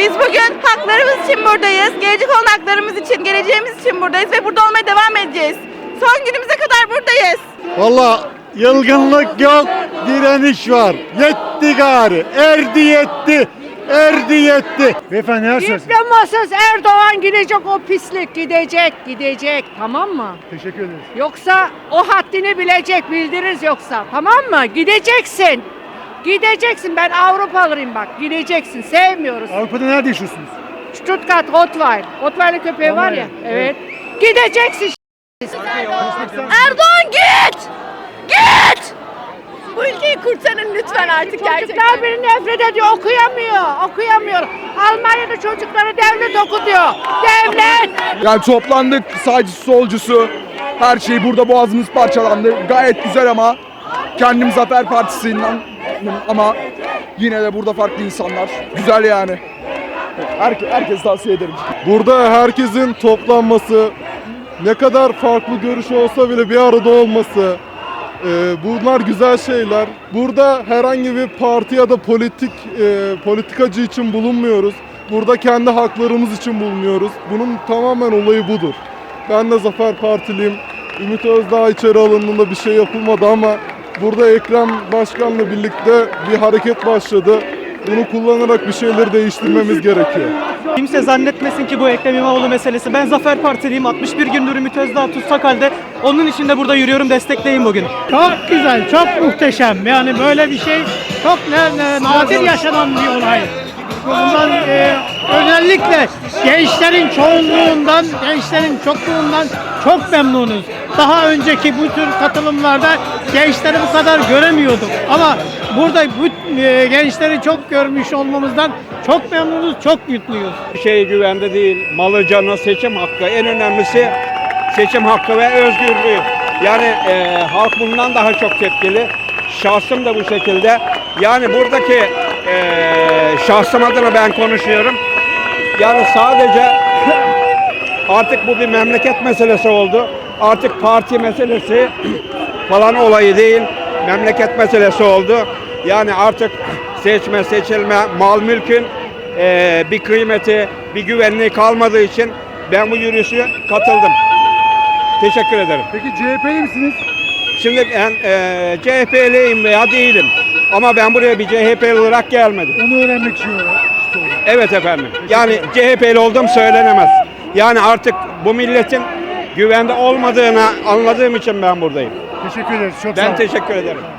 Biz bugün haklarımız için buradayız. Gelecek olan haklarımız için, geleceğimiz için buradayız ve burada olmaya devam edeceğiz. Son günümüze kadar buradayız. Valla yılgınlık yok, direniş var. Yetti gari, erdi yetti, erdi yetti. Beyefendi neler söylesin? Diplomasız Erdoğan gidecek o pislik gidecek gidecek tamam mı? Teşekkür ederiz. Yoksa o haddini bilecek bildiririz yoksa tamam mı? Gideceksin. Gideceksin ben Avrupalıyım bak gideceksin sevmiyoruz. Avrupa'da nerede yaşıyorsunuz? Stuttgart Rottweil. Rottweil'in köpeği var ya evet. Gideceksin. Erdoğan git! Git! Bu ülkeyi kurtarın lütfen artık Çocuklar beni nefret ediyor okuyamıyor okuyamıyor. Almanya'da çocukları devlet okutuyor. Devlet. Yani toplandık sağcısı solcusu. Her şey burada boğazımız parçalandı. Gayet güzel ama kendim Zafer Partisi'nden ama yine de burada farklı insanlar. Güzel yani. Herke, herkes tavsiye ederim. Burada herkesin toplanması, ne kadar farklı görüş olsa bile bir arada olması, e, bunlar güzel şeyler. Burada herhangi bir parti ya da politik e, politikacı için bulunmuyoruz. Burada kendi haklarımız için bulunuyoruz. Bunun tamamen olayı budur. Ben de Zafer Partiliyim. Ümit Özdağ içeri alındığında bir şey yapılmadı ama burada Ekrem Başkan'la birlikte bir hareket başladı. Bunu kullanarak bir şeyleri değiştirmemiz gerekiyor. Kimse zannetmesin ki bu Ekrem İmamoğlu meselesi. Ben Zafer Partiliyim. 61 gündür Ümit Özdağ tutsak halde onun için de burada yürüyorum. Destekleyin bugün. Çok güzel, çok muhteşem. Yani böyle bir şey çok ne- ne- nadir yaşanan bir olay. Bundan e, özellikle gençlerin çoğunluğundan, gençlerin çokluğundan çok memnunuz. Daha önceki bu tür katılımlarda gençleri bu kadar göremiyorduk. Ama burada bu e, gençleri çok görmüş olmamızdan çok memnunuz, çok mutluyuz. şey güvende değil. Malı canı seçim hakkı. En önemlisi seçim hakkı ve özgürlüğü. Yani e, halk bundan daha çok tepkili. Şahsım da bu şekilde. Yani buradaki e, şahsım adına ben konuşuyorum. Yani sadece artık bu bir memleket meselesi oldu. Artık parti meselesi falan olayı değil. Memleket meselesi oldu. Yani artık seçme, seçilme, mal mülkün eee, bir kıymeti, bir güvenliği kalmadığı için ben bu yürüyüşe katıldım. Teşekkür ederim. Peki CHP'li misiniz? Şimdi ben eee CHP'liyim veya değilim. Ama ben buraya bir CHP'li olarak gelmedim. Onu öğrenmek için. Evet efendim. Yani CHP'li olduğum söylenemez. Yani artık bu milletin güvende olmadığını anladığım için ben buradayım. Teşekkür ederiz. Çok sağ Ben olun. teşekkür ederim.